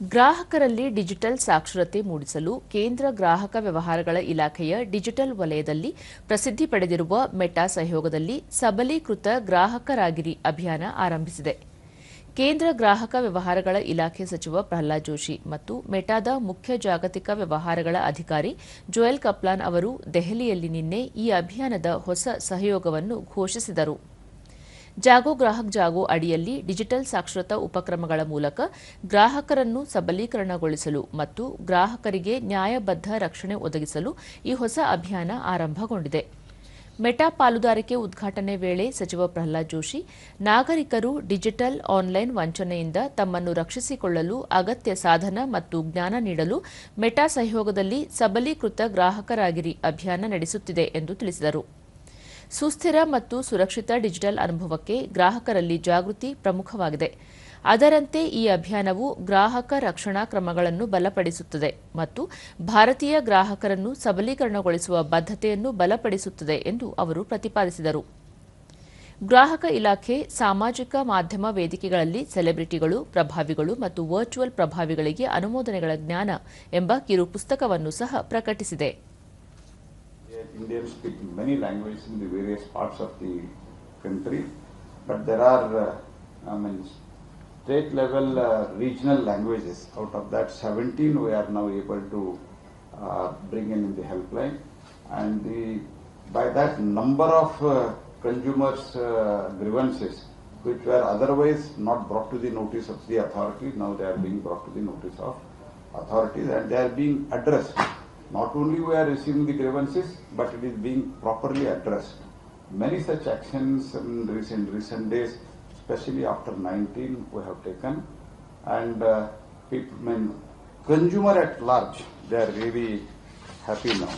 ಗ್ರಾಹಕರಲ್ಲಿ digital ಸಾಕ್ಷರತೆ ಮೂಡಿಸಲು ಕೇಂದ್ರ ಗ್ರಾಹಕ ವ್ಯವಹಾರಗಳ ಇಲಾಖೆಯ ಡಿಜಿಟಲ್ ವಲಯದಲ್ಲಿ ಪ್ರಸಿದ್ಧಿ ಪಡೆದಿರುವ ಮೆಟಾ ಸಹಯೋಗದಲ್ಲಿ ಸಬಲೀಕೃತ ಗ್ರಾಹಕರಾಗಿರಿ ಅಭಿಯಾನ ಆರಂಭಿಸಿದೆ. ಕೇಂದ್ರ ಗ್ರಾಹಕ ವ್ಯವಹಾರಗಳ ಇಲಾಖೆ ಸಚಿವ ಪ್ರಹ್ಲಾದ್ ಜೋಶಿ ಮತ್ತು ಮೆಟಾದ ಮುಖ್ಯ ಜಾಗತಿಕ ವ್ಯವಹಾರಗಳ ಅಧಿಕಾರಿ ಜೋಯಲ್ ಕಪ್ಲಾನ್ ಅವರು ದೆಹಲಿಯಲ್ಲಿ ನಿನ್ನೆ ಈ ಅಭಿಯಾನದ ಹೊಸ ಸಹಯೋಗವನ್ನು ಘೋಷಿಸಿದರು. ಜಾಗೋ ಗ್ರಾಹಕ್ ಜಾಗೋ ಅಡಿಯಲ್ಲಿ ಡಿಜಿಟಲ್ ಸಾಕ್ಷರತಾ ಉಪಕ್ರಮಗಳ ಮೂಲಕ ಗ್ರಾಹಕರನ್ನು ಸಬಲೀಕರಣಗೊಳಿಸಲು ಮತ್ತು ಗ್ರಾಹಕರಿಗೆ ನ್ಯಾಯಬದ್ಧ ರಕ್ಷಣೆ ಒದಗಿಸಲು ಈ ಹೊಸ ಅಭಿಯಾನ ಆರಂಭಗೊಂಡಿದೆ. ಮೆಟಾ ಪಾಲುದಾರಿಕೆ ಉದ್ಘಾಟನೆ ವೇಳೆ ಸಚಿವ ಪ್ರಹ್ಲಾದ್ ಜೋಶಿ, ನಾಗರಿಕರು ಡಿಜಿಟಲ್ ಆನ್ಲೈನ್ ವಂಚನೆಯಿಂದ ತಮ್ಮನ್ನು ರಕ್ಷಿಸಿಕೊಳ್ಳಲು ಅಗತ್ಯ ಸಾಧನ ಮತ್ತು ಜ್ಞಾನ ನೀಡಲು ಮೆಟಾ ಸಹಯೋಗದಲ್ಲಿ ಸಬಲೀಕೃತ ಗ್ರಾಹಕರಾಗಿರಿ ಅಭಿಯಾನ ನಡೆಸುತ್ತಿದೆ ಎಂದು ತಿಳಿಸಿದರು. ಸುಸ್ಥಿರ ಮತ್ತು ಸುರಕ್ಷಿತ ಡಿಜಿಟಲ್ ಅನುಭವಕ್ಕೆ ಗ್ರಾಹಕರಲ್ಲಿ ಜಾಗೃತಿ ಪ್ರಮುಖವಾಗಿದೆ. ಅದರಂತೆ ಈ ಅಭಿಯಾನವು ಗ್ರಾಹಕ ರಕ್ಷಣಾ ಕ್ರಮಗಳನ್ನು ಬಲಪಡಿಸುತ್ತದೆ ಮತ್ತು ಭಾರತೀಯ ಗ್ರಾಹಕರನ್ನು ಸಬಲೀಕರಣಗೊಳಿಸುವ ಬದ್ಧತೆಯನ್ನು ಬಲಪಡಿಸುತ್ತದೆ ಎಂದು ಅವರು ಪ್ರತಿಪಾದಿಸಿದರು. ಗ್ರಾಹಕ ಇಲಾಖೆ ಸಾಮಾಜಿಕ ಮಾಧ್ಯಮ ವೇದಿಕೆಗಳಲ್ಲಿ ಸೆಲೆಬ್ರಿಟಿಗಳು, ಪ್ರಭಾವಿಗಳು ಮತ್ತು ವರ್ಚುವಲ್ ಪ್ರಭಾವಿಗಳಿಗೆ ಅನುಮೋದನೆಗಳ ಜ್ಞಾನ ಎಂಬ ಕಿರು ಪುಸ್ತಕವನ್ನು ಸಹ ಪ್ರಕಟಿಸಿದೆ. Indians speak many languages in the various parts of the country, but there are, uh, I mean, state level uh, regional languages. Out of that, 17 we are now able to uh, bring in the helpline, and the by that number of uh, consumers' uh, grievances, which were otherwise not brought to the notice of the authorities, now they are being brought to the notice of authorities, and they are being addressed. Not only we are receiving the grievances, but it is being properly addressed. Many such actions in recent recent days, especially after 19, we have taken, and uh, people, I mean, consumer at large, they are really happy now.